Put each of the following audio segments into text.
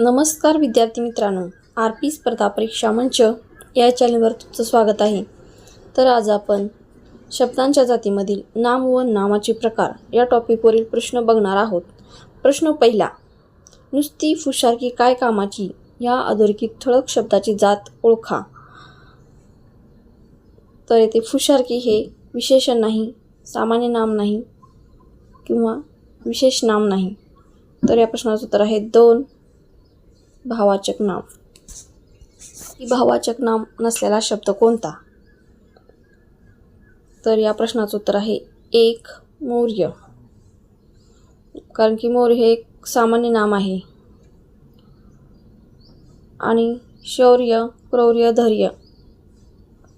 नमस्कार विद्यार्थी मित्रांनो आर पी स्पर्धा परीक्षा मंच या चॅनलवर तुमचं स्वागत आहे. तर आज आपण शब्दांच्या जातीमधील नाम व नामाचे प्रकार या टॉपिकवरील प्रश्न बघणार आहोत. प्रश्न पहिला नुसती फुशारकी काय कामाची? या अधोरेखित ठळक शब्दाची जात ओळखा. तर येथे फुशारकी हे विशेषण नाही सामान्य नाम नाही किंवा विशेष नाम नाही. तर या प्रश्नाचं उत्तर आहे दोन. भावाचक नाम. ही भावाचक नाम नसलेला शब्द कोणता? तर या प्रश्नाचं उत्तर आहे एक मौर्य. कारण की मौर्य हे एक सामान्य नाम आहे. आणि शौर्य क्रौर्य धैर्य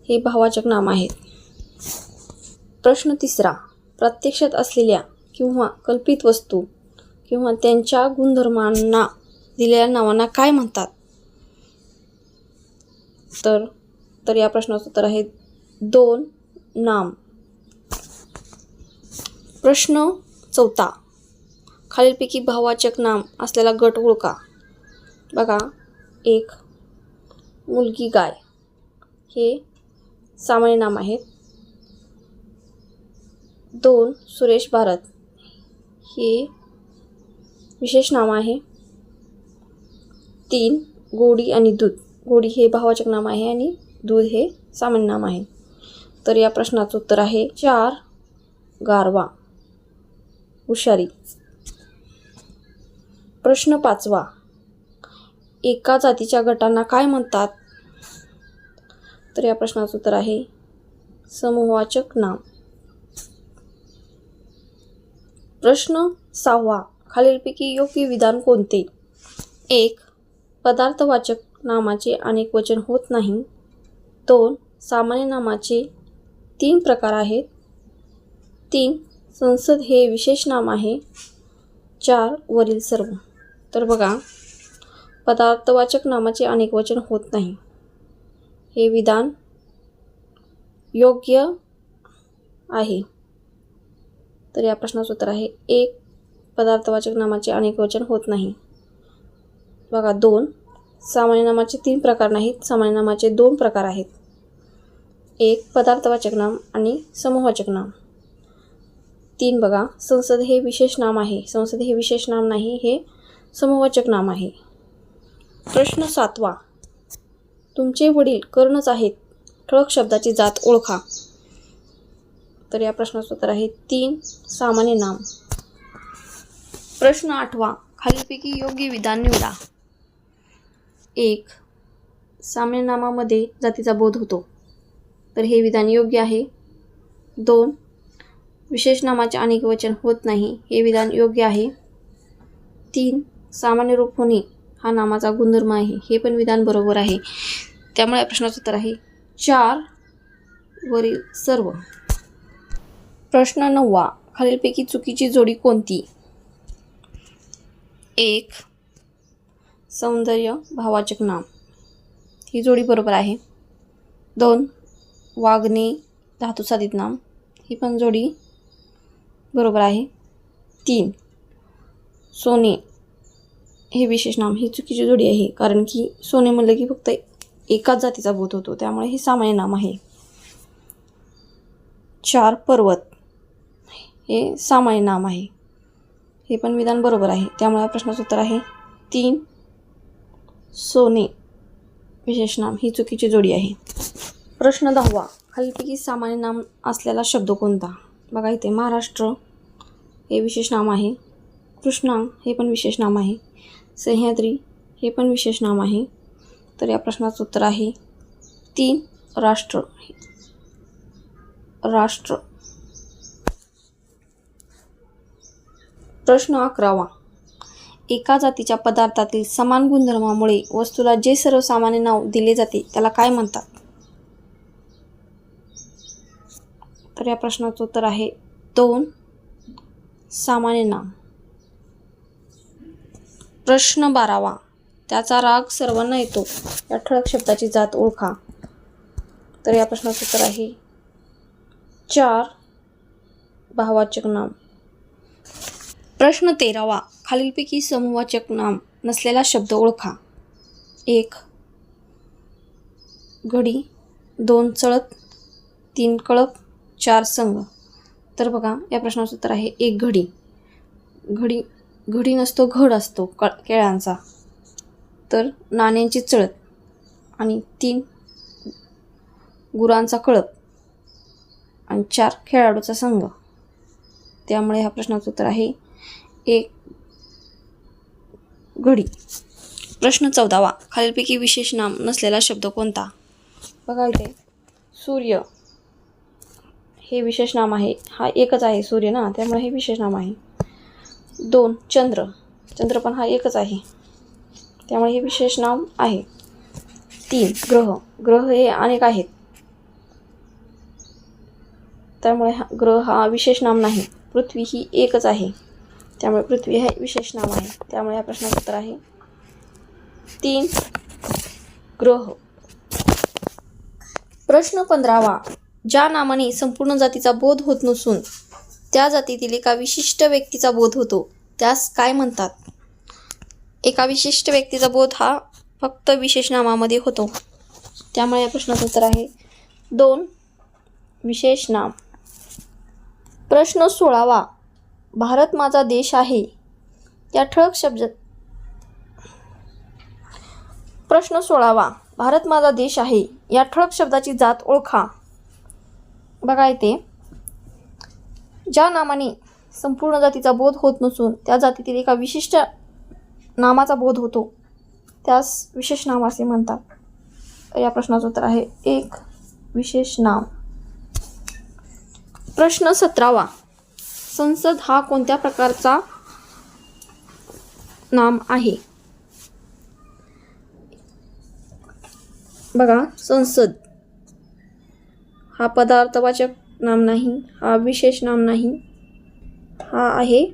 हे भावाचक नाम आहेत. प्रश्न तिसरा. प्रत्यक्षात असलेल्या किंवा कल्पित वस्तू किंवा त्यांच्या गुणधर्मांना दिलेल्या नावांना काय म्हणतात? तर तर या प्रश्नाचं उत्तर आहे दोन नाम. प्रश्न चौथा. खालीलपैकी भावाचक नाम असलेला गट ओळखा. बघा एक मुलगी गाय. हे सामान्य नाम आहेत. दोन सुरेश भारत. हे विशेष नाम आहे. तीन गोडी आणि दूध. गोडी हे भावाचक नाम आहे आणि दूध हे सामान्य नाम आहे. तर या प्रश्नाचं उत्तर आहे चार गारवा. हुशारी. प्रश्न पाचवा. एका जातीच्या गटांना काय म्हणतात? तर या प्रश्नाचं उत्तर आहे समूहवाचक नाम. प्रश्न सहावा. खालीलपैकी योग्य विधान कोणते? एक पदार्थवाचक नामाचे अनेक वचन होत नाही. दोन सामान्य नामाचे तीन प्रकार आहेत. तीन संसद हे विशेष नाम आहे. चार वरील सर्व. तर बघा पदार्थवाचक नामाचे अनेक वचन होत नाही. हे विधान योग्य आहे. तर या प्रश्नाचं उत्तर आहे एक पदार्थवाचक नामाचे अनेक वचन होत नाही. बघा दोन सामान्य नामाचे तीन प्रकार नाहीत सामान्य नामाचे दोन प्रकार आहेत. एक पदार्थवाचक नाम आणि समूहवाचक नाम. तीन बघा संसद हे विशेष नाम आहे. संसद हे विशेष नाम नाही हे समूहवाचक नाम आहे. प्रश्न सातवा. तुमचे वडील कर्णच आहेत. ठळक शब्दाची जात ओळखा. तर या प्रश्नाचं उत्तर आहे तीन सामान्य नाम. प्रश्न आठवा. खालीलपैकी योग्य विधान निवडा. एक. सामान्य नामामध्ये जातीचा बोध होतो. तर हे विधान योग्य आहे. दोन. विशेष नामाचे अनेक वचन होत नाही. हे विधान योग्य आहे. तीन. सामान्य रूप होणे हा नामाचा गुणधर्म आहे. हे पण विधान बरोबर आहे. त्यामुळे या प्रश्नाचं उत्तर आहे चार. वरील सर्व. प्रश्न नववा. खालीलपैकी चुकीची जोडी कोणती? एक. सौंदर्य भावाचक नाम. ही जोडी बरोबर आहे. दोन वागणे धातुसाधित नाम. ही पण जोडी बरोबर आहे. तीन सोने. हे विशेष नाम ही चुकीची जोडी आहे कारण की सोने म्हणलं की फक्त एकाच जातीचा बोध होतो त्यामुळे हे सामान्य नाम आहे. चार पर्वत. हे सामान्य नाम आहे. हे पण विधान बरोबर आहे. त्यामुळे प्रश्नाचं उत्तर आहे. तीन सोने. विशेष नाम ही चुकीची जोडी आहे. प्रश्न दहावा. खालीपैकी सामान्य नाम असलेला शब्द कोणता? बघा इथे महाराष्ट्र हे विशेष नाम आहे. कृष्णा हे पण विशेष नाम आहे. सह्याद्री हे पण विशेष नाम आहे. तर या प्रश्नाचं उत्तर आहे तीन राष्ट्र. राष्ट्र. प्रश्न अकरावा. एका जातीच्या पदार्थातील समान गुणधर्मामुळे वस्तूला जे सर्वसामान्य नाव दिले जाते त्याला काय म्हणतात? तर या प्रश्नाचं उत्तर आहे दोन सामान्य नाम. प्रश्न बारावा. त्याचा राग सर्वांना येतो. या ठळक शब्दाची जात ओळखा. तर या प्रश्नाचं उत्तर आहे चार भावाचक नाम. प्रश्न तेरावा. खालीलपैकी समूहवाचक नाम नसलेला शब्द ओळखा. एक घडी दोन चळत तीन कळप चार संघ. तर बघा या प्रश्नाचं उत्तर आहे एक घडी. घडी घडी नसतो घड असतो क केळ्यांचा. तर नाण्यांची चळत आणि तीन गुरांचा कळप आणि चार खेळाडूचा संघ. त्यामुळे ह्या प्रश्नाचं उत्तर आहे एक घडी. प्रश्न चौदावा. खालीलपैकी विशेष नाम नसलेला शब्द कोणता? बघा इथे. सूर्य. हे विशेष नाम आहे. हा एकच आहे सूर्य ना त्यामुळे हे विशेष नाम आहे. दोन चंद्र. चंद्र पण हा एकच आहे. त्यामुळे हे विशेष नाम आहे. तीन ग्रह. ग्रह हे अनेक आहेत. त्यामुळे हा ग्रह हा विशेष नाम नाही. पृथ्वी ही एकच आहे. त्यामुळे पृथ्वी हे विशेष नाम आहे. त्यामुळे या प्रश्नाचं उत्तर आहे. तीन ग्रह. प्रश्न पंधरावा. ज्या नामाने संपूर्ण जातीचा बोध होत नसून त्या जातीतील एका विशिष्ट व्यक्तीचा बोध होतो. त्यास काय म्हणतात? एका विशिष्ट व्यक्तीचा बोध हा फक्त विशेष नामामध्ये होतो. त्यामुळे या प्रश्नाचं उत्तर आहे. दोन विशेष नाम. प्रश्न सोळावा. भारत माझा देश आहे. या ठळक शब्द प्रश्न सोळावा भारत माझा देश आहे. या ठळक शब्दाची जात ओळखा. बघा येते ज्या नामाने संपूर्ण जातीचा बोध होत नसून त्या जातीतील एका विशिष्ट नामाचा बोध होतो. त्यास विशेष नाम असे म्हणतात. या प्रश्नाचं उत्तर आहे. एक विशेष नाम. प्रश्न सतरावा. संसद हा कोणत्या प्रकारचा नाम आहे? बघा संसद. हा पदार्थवाचक नाम नाही हा विशेष नाम नाही. हा आहे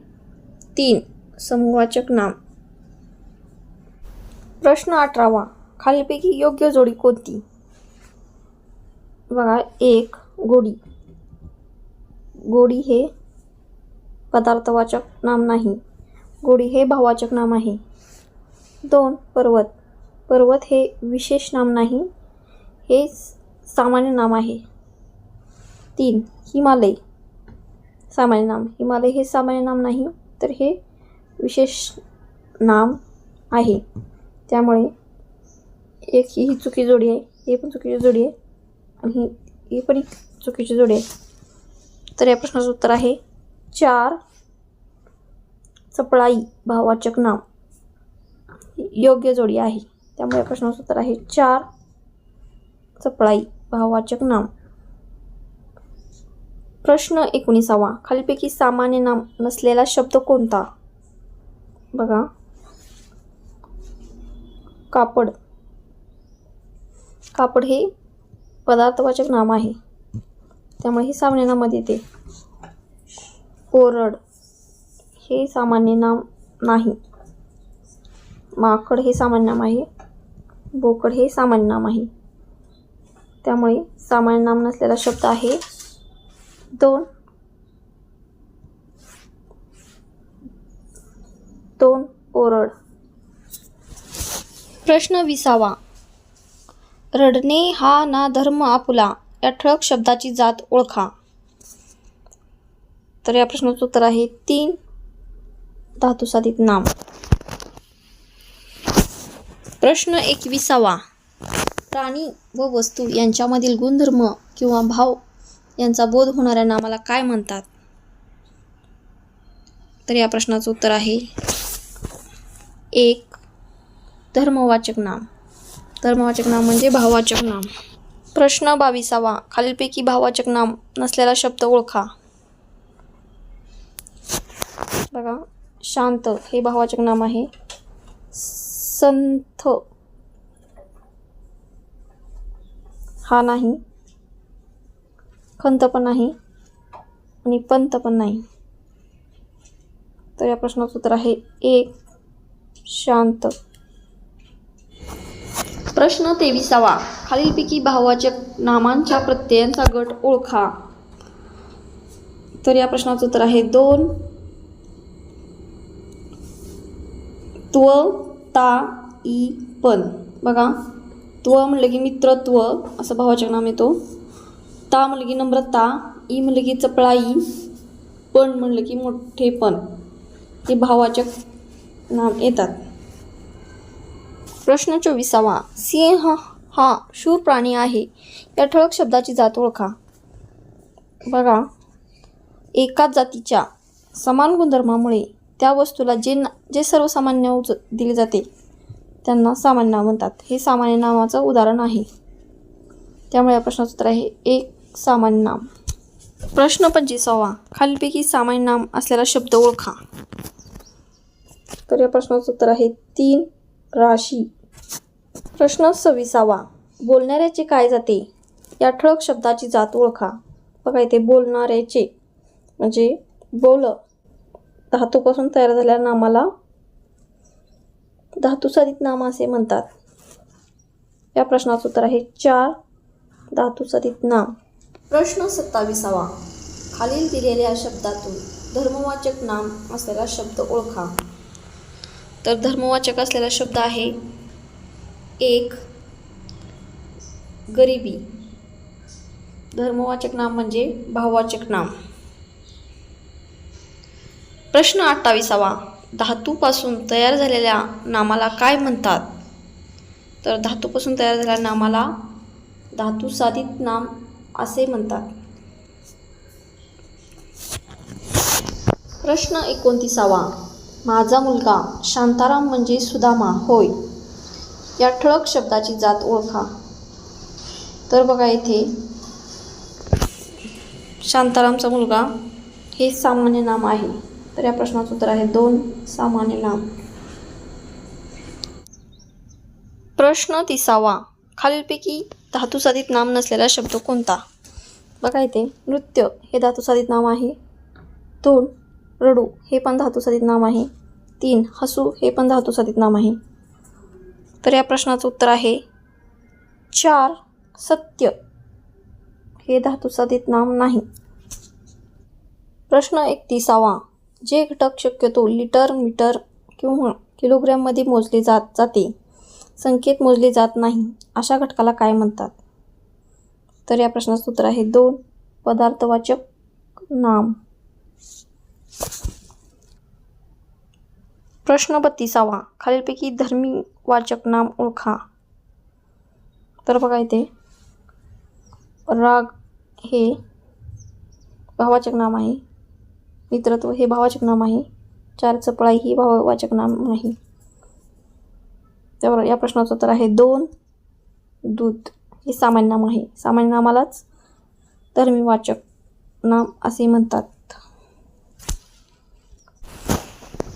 तीन समूहवाचक नाम. प्रश्न अठरावा. खालीलपैकी योग्य जोडी कोणती? बघा एक गोडी. गोडी हे पदार्थवाचक नाम नाही. गोडी हे भाववाचक नाम आहे. दोन पर्वत. पर्वत हे विशेष नाम नाही हे सामान्य नाम आहे. तीन हिमालय. सामान्य नाम. हिमालय हे सामान्य नाम नाही तर हे विशेष नाम आहे. त्यामुळे एक ही ही चुकी जोडी आहे हे पण चुकीची जोडी आहे आणि ही पण एक चुकीची जोडी आहे. तर या प्रश्नाचं उत्तर आहे चार. चपळाई भाववाचक नाम योग्य जोडी आहे. त्यामुळे प्रश्नाचं उत्तर आहे. चार. चपळाई भाववाचक नाम प्रश्न एकोणीसावा. खालीपैकी सामान्य नाम नसलेला शब्द कोणता? बघा. कापड. कापड हे पदार्थवाचक नाम आहे. त्यामुळे हे सामान्य नामामध्ये येते. कोरड. हे सामान्य नाम नाही. माकड हे सामान्य नाम आहे. बोकड हे सामान्य नाम आहे. त्यामुळे सामान्य नाम नसलेला शब्द आहे. दोन. दोन ओरड प्रश्न विसावा. रडणे हा ना धर्म आपुला. या ठळक शब्दाची जात ओळखा. तर या प्रश्नाचं उत्तर आहे तीन. धातुसाधित नाम. प्रश्न एकविसावा. प्राणी व वस्तू यांच्यामधील गुणधर्म किंवा भाव यांचा बोध होणाऱ्या नामाला काय म्हणतात? तर या प्रश्नाचं उत्तर आहे एक. धर्मवाचक नाम. धर्मवाचक नाम म्हणजे भाववाचक नाम. प्रश्न बावीसावा. खालीलपैकी भाववाचक नाम नसलेला शब्द ओळखा. बघा शांत हे भावाचक नाम आहे. संथ. हा नाही. खंत पण नाही आणि पंत पण नाही. तर या प्रश्नाचं उत्तर आहे एक शांत. प्रश्न तेविसावा. खालीलपैकी भाववाचक नामांच्या प्रत्ययांचा गट ओळखा. तर या प्रश्नाचं उत्तर आहे दोन त्व ता ई पण बघा त्व म्हणलं की मित्रत्व असं भावाचं नाम येतो. ता म्हणलं की नम्रता ई म्हणलं की चपळाई पण म्हणलं की मोठेपण हे भावाचक नाम येतात. प्रश्न चोवीसावा. सिंह हा शूर प्राणी आहे. या ठळक शब्दाची जात ओळखा. बघा एकाच जातीच्या समान गुणधर्मामुळे त्या वस्तूला जे ना जे सर्वसामान्य उज दिले जाते त्यांना सामान्य नाव म्हणतात. हे सामान्य नावाचं उदाहरण आहे. त्यामुळे या प्रश्नाचं उत्तर आहे एक सामान्य नाम. प्रश्न पंचवीसावा. खालीलपैकी सामान्य नाम असलेला शब्द ओळखा. तर या प्रश्नाचं उत्तर आहे तीन राशी. प्रश्न सव्वीसावा. बोलणाऱ्याचे काय जाते? या ठळक शब्दाची जात ओळखा. बघा इथे बोलणाऱ्याचे म्हणजे बोल धातूपासून तयार झालेल्या नामाला धातुसाधित नाम असे म्हणतात. या प्रश्नाचं उत्तर आहे चार धातुसाधित नाम. प्रश्न सत्ताविसावा. खालील दिलेल्या शब्दातून धर्मवाचक नाम असलेला शब्द ओळखा. तर धर्मवाचक असलेला शब्द आहे एक गरिबी. धर्मवाचक नाम म्हणजे भाववाचक नाम. प्रश्न अठ्ठावीसावा. धातूपासून तयार झालेल्या नामाला काय म्हणतात? तर धातूपासून तयार झालेल्या नामाला धातुसाधित नाम असे म्हणतात. प्रश्न एकोणतीसावा. माझा मुलगा शांताराम म्हणजे सुदामा. होय. या ठळक शब्दाची जात ओळखा. तर बघा इथे शांतारामचा मुलगा हे सामान्य नाम आहे. तर या प्रश्नाचं उत्तर आहे दोन सामान्य नाम प्रश्न तिसावा. खालीलपैकी धातुसाधित नाम नसलेला शब्द कोणता? बघा इथे नृत्य हे धातुसाधित नाम आहे. दोन रडू हे पण धातुसाधित नाम आहे. तीन हसू हे पण धातुसाधित नाम आहे. तर या प्रश्नाचं उत्तर आहे चार सत्य हे धातुसाधित नाम नाही. प्रश्न एकतीसावा. जे घटक शक्यतो लिटर मीटर किंवा किलोग्रॅममध्ये मोजले जात जाते संख्येत मोजले जात नाही अशा घटकाला काय म्हणतात? तर या प्रश्नाचं उत्तर आहे दोन पदार्थवाचक नाम. प्रश्न बत्तीसावा. खालीलपैकी धर्मी वाचक नाम ओळखा. तर बघा इथे राग हे भावाचक नाम आहे. मित्रत्व हे भावाचक नाम आहे. चार चपळाई ही भाववाचक नाम नाही. त्यावर या प्रश्नाचं उत्तर आहे दोन दूध हे सामान्य नाम आहे. सामान्य नामालाच धर्मीवाचक नाम असे म्हणतात.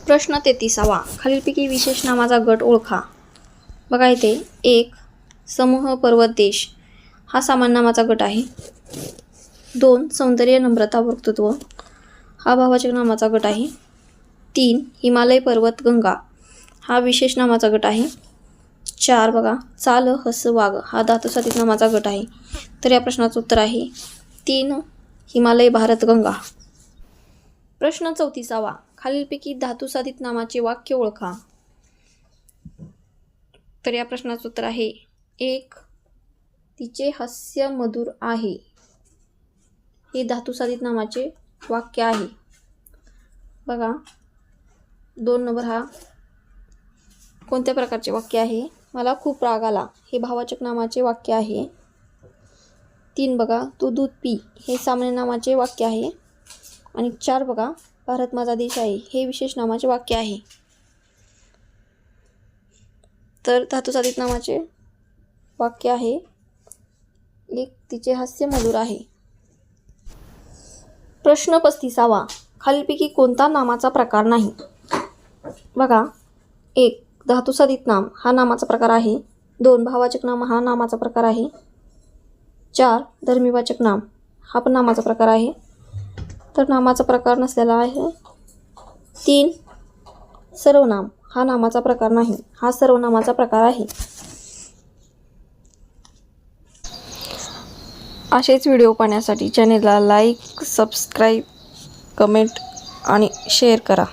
प्रश्न तेहतीसावा. खालीलपैकी विशेष नामाचा गट ओळखा. बघा इथे एक समूह पर्वत देश हा सामान्य नामाचा गट आहे. दोन सौंदर्य नम्रता वक्तृत्व. हा भावाचक नामाचा गट आहे. तीन हिमालय पर्वत गंगा. हा विशेष नामाचा गट आहे. चार बघा चाल हस वाघ हा धातुसाधित नामाचा गट आहे. तर या प्रश्नाचं उत्तर आहे. तीन हिमालय भारत गंगा. प्रश्न चौतीसावा. खालीलपैकी धातुसाधित नामाचे वाक्य ओळखा. तर या प्रश्नाचं उत्तर आहे. एक तिचे हास्य मधुर आहे. हे धातुसाधित नामाचे वाक्य आहे. बघा. दोन नंबर हा कोणत्या प्रकारचे वाक्य आहे? मला खूप राग आला. हे भावाचक नामाचे वाक्य आहे. तीन बघा. तू दूध पी. हे सामान्य नामाचे वाक्य आहे. आणि चार बघा. भारत माझा देश आहे. हे विशेष नामाचे वाक्य आहे. तर धातुसाधित नामाचे वाक्य आहे. एक तिचे हास्य मधुर आहे. प्रश्न पस्तीसावा. खालीलपैकी कोणता नामाचा प्रकार नाही? बघा. एक धातुसाधित नाम. हा नामाचा प्रकार आहे. दोन भावाचक नाम. हा नामाचा प्रकार आहे. चार धर्मीवाचक नाम. हा पण नामाचा प्रकार आहे. तर नामाचा प्रकार नसलेला आहे. तीन सर्वनाम. हा नामाचा प्रकार नाही. हा सर्वनामाचा प्रकार आहे. असेच व्हिडिओ पाहण्यासाठी चॅनेलला लाईक सबस्क्राईब कमेंट आणि शेअर करा.